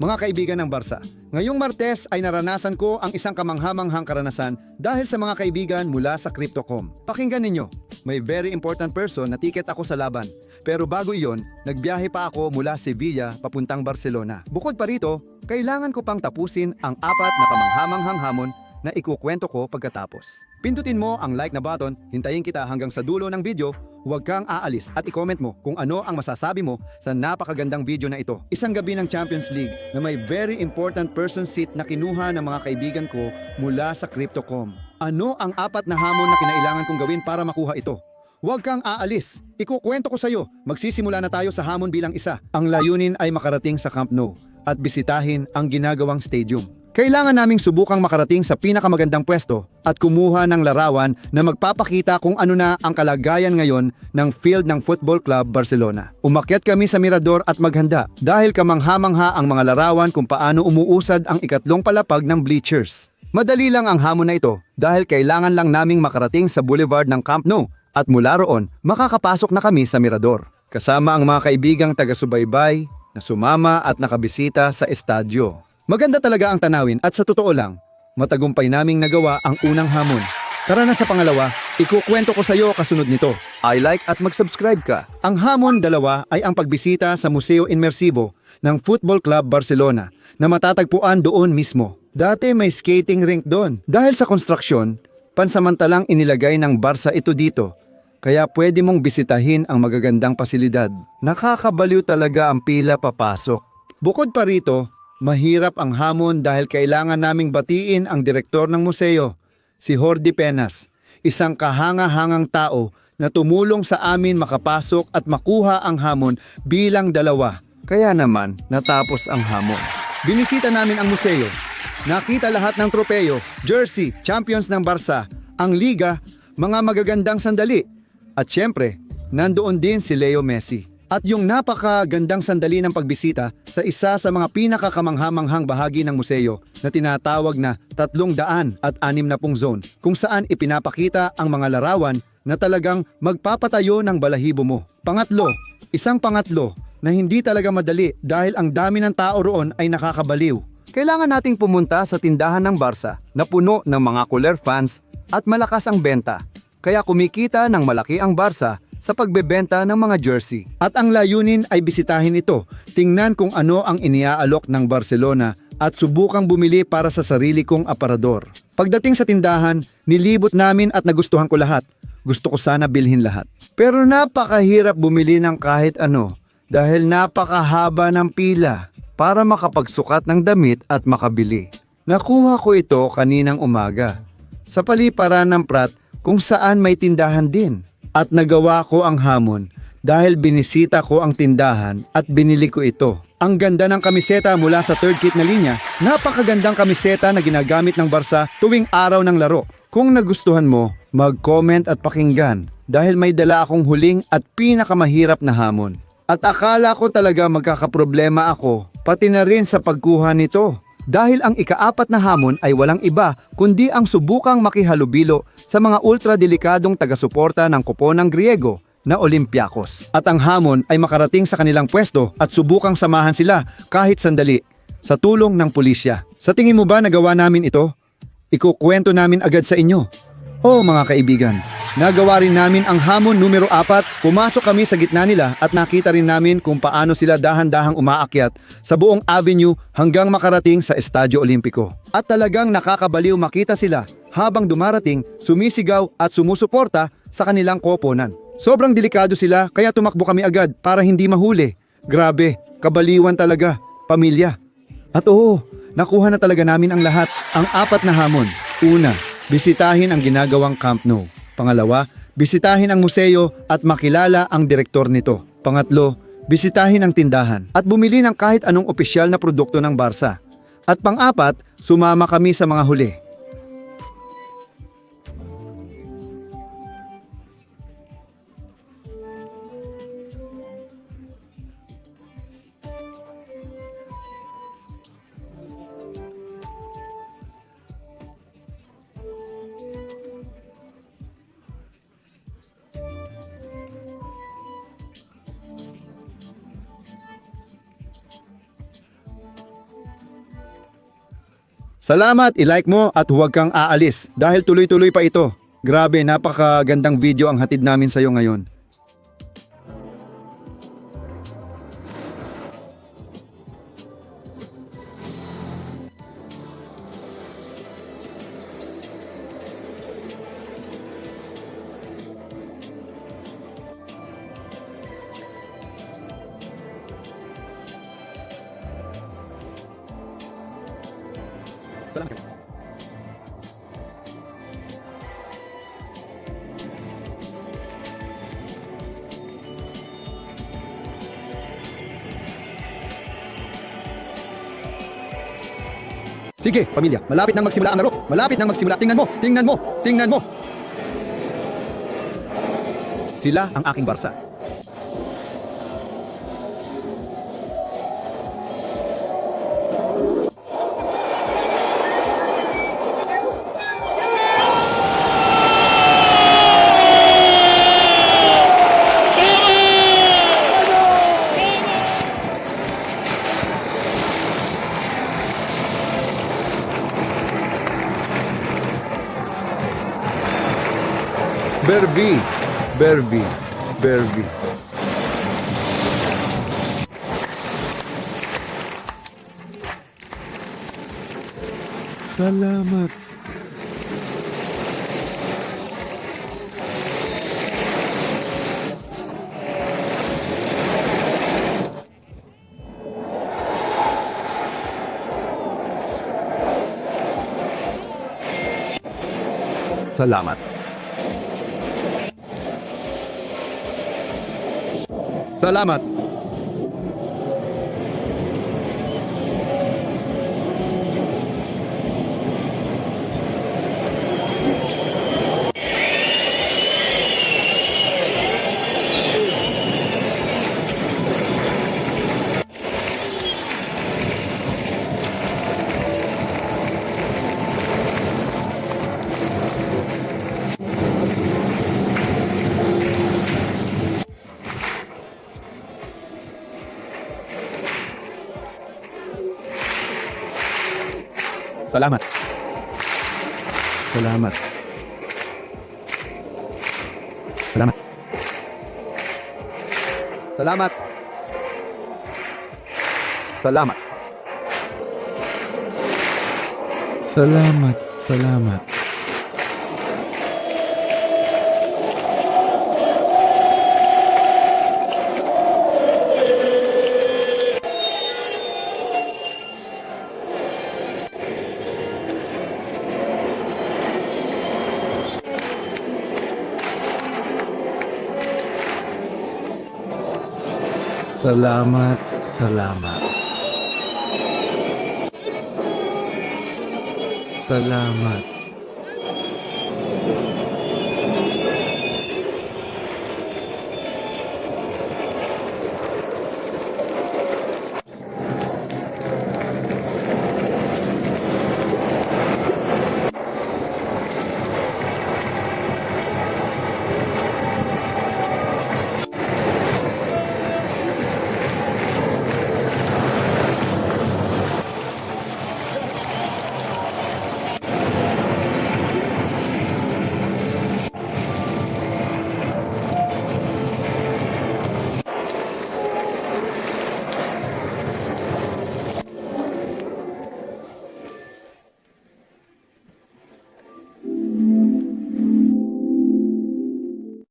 Mga kaibigan ng Barsa, ngayong Martes ay naranasan ko ang isang kamanghamanghang karanasan dahil sa mga kaibigan mula sa Cryptocom. Pakinggan ninyo, may very important person na tiket ako sa laban. Pero bago iyon, nagbiyahe pa ako mula Sevilla papuntang Barcelona. Bukod pa rito, kailangan ko pang tapusin ang apat na kamanghamanghang hamon na ikukwento ko pagkatapos. Pindutin mo ang like na button, hintayin kita hanggang sa dulo ng video, huwag kang aalis at i-comment mo kung ano ang masasabi mo sa napakagandang video na ito. Isang gabi ng Champions League na may very important person seat na kinuha ng mga kaibigan ko mula sa Cryptocom. Ano ang apat na hamon na kinailangan kong gawin para makuha ito? Huwag kang aalis. Ikukwento ko sa iyo. Magsisimula na tayo sa hamon bilang isa. Ang layunin ay makarating sa Camp Nou at bisitahin ang ginagawang stadium. Kailangan naming subukang makarating sa pinakamagandang pwesto at kumuha ng larawan na magpapakita kung ano na ang kalagayan ngayon ng field ng Football Club Barcelona. Umakyat kami sa mirador at maghanda dahil kamangha-mangha ang mga larawan kung paano umuusad ang ikatlong palapag ng bleachers. Madali lang ang hamon na ito dahil kailangan lang naming makarating sa boulevard ng Camp Nou at mula roon makakapasok na kami sa mirador. Kasama ang mga kaibigang taga-subaybay na sumama at nakabisita sa estadyo. Maganda talaga ang tanawin at sa totoo lang, matagumpay naming nagawa ang unang hamon. Tara na sa pangalawa, ikukwento ko sa iyo kasunod nito. I like at mag-subscribe ka. Ang hamon dalawa ay ang pagbisita sa Museo Inmersivo ng Football Club Barcelona na matatagpuan doon mismo. Dati may skating rink doon. Dahil sa konstruksyon, pansamantalang inilagay ng Barca ito dito. Kaya pwede mong bisitahin ang magagandang pasilidad. Nakakabaliw talaga ang pila papasok. Bukod pa rito, mahirap ang hamon dahil kailangan naming batiin ang direktor ng museo, si Jordi Penas, isang kahanga-hangang tao na tumulong sa amin makapasok at makuha ang hamon bilang dalawa. Kaya naman, natapos ang hamon. Binisita namin ang museo. Nakita lahat ng tropeyo, jersey, champions ng Barca, ang liga, mga magagandang sandali. At syempre, nandoon din si Leo Messi. At yung napakagandang sandali ng pagbisita sa isa sa mga pinakakamanghamanghang bahagi ng museo na tinatawag na tatlong daan at anim na pung zone kung saan ipinapakita ang mga larawan na talagang magpapatayo ng balahibo mo. Pangatlo, isang pangatlo na hindi talaga madali dahil ang dami ng tao roon ay nakakabaliw. Kailangan nating pumunta sa tindahan ng Barca na puno ng mga cooler fans at malakas ang benta. Kaya kumikita ng malaki ang Barca sa pagbebenta ng mga jersey. At ang layunin ay bisitahin ito, tingnan kung ano ang iniaalok ng Barcelona at subukang bumili para sa sarili kong aparador. Pagdating sa tindahan, nilibot namin at nagustuhan ko lahat. Gusto ko sana bilhin lahat. Pero napakahirap bumili ng kahit ano dahil napakahaba ng pila para makapagsukat ng damit at makabili. Nakuha ko ito kaninang umaga sa paliparan ng Prat kung saan may tindahan din. At nagawa ko ang hamon dahil binisita ko ang tindahan at binili ko ito. Ang ganda ng kamiseta mula sa third kit na linya, napakagandang kamiseta na ginagamit ng Barca tuwing araw ng laro. Kung nagustuhan mo, mag-comment at pakinggan dahil may dala akong huling at pinakamahirap na hamon. At akala ko talaga magkakaproblema ako, pati na rin sa pagkuha nito. Dahil ang ikaapat na hamon ay walang iba kundi ang subukang makihalubilo sa mga ultra-delikadong taga-suporta ng koponang Griego na Olympiacos. At ang hamon ay makarating sa kanilang pwesto at subukang samahan sila kahit sandali sa tulong ng pulisya. Sa tingin mo ba nagawa namin ito? Ikukwento namin agad sa inyo. Oh mga kaibigan, nagawa rin namin ang hamon numero 4. Pumasok kami sa gitna nila at nakita rin namin kung paano sila dahan-dahang umaakyat sa buong avenue hanggang makarating sa Estadio Olimpico. At talagang nakakabaliw makita sila habang dumarating, sumisigaw at sumusuporta sa kanilang koponan. Sobrang delikado sila kaya tumakbo kami agad para hindi mahuli. Grabe, kabaliwan talaga, pamilya. At oo, nakuha na talaga namin ang lahat, ang apat na hamon. Una, bisitahin ang ginagawang Camp Nou. Pangalawa, bisitahin ang museo at makilala ang direktor nito. Pangatlo, bisitahin ang tindahan at bumili ng kahit anong opisyal na produkto ng Barca. At pang-apat, sumama kami sa mga huli. Salamat, ilike mo at huwag kang aalis dahil tuloy-tuloy pa ito. Grabe, napakagandang video ang hatid namin sa iyo ngayon. Salamat. Sige, pamilya, malapit nang magsimula ang laro. Malapit nang magsimula. Tingnan mo, tingnan mo, tingnan mo. Sila ang aking barsa. Berbi, Berbi, Berbi. Salamat. Salamat. Salamat. Salamat. Salamat. Salamat. Salamat. Salamat. Salamat. Salamat. Salamat. Salamat. Salamat.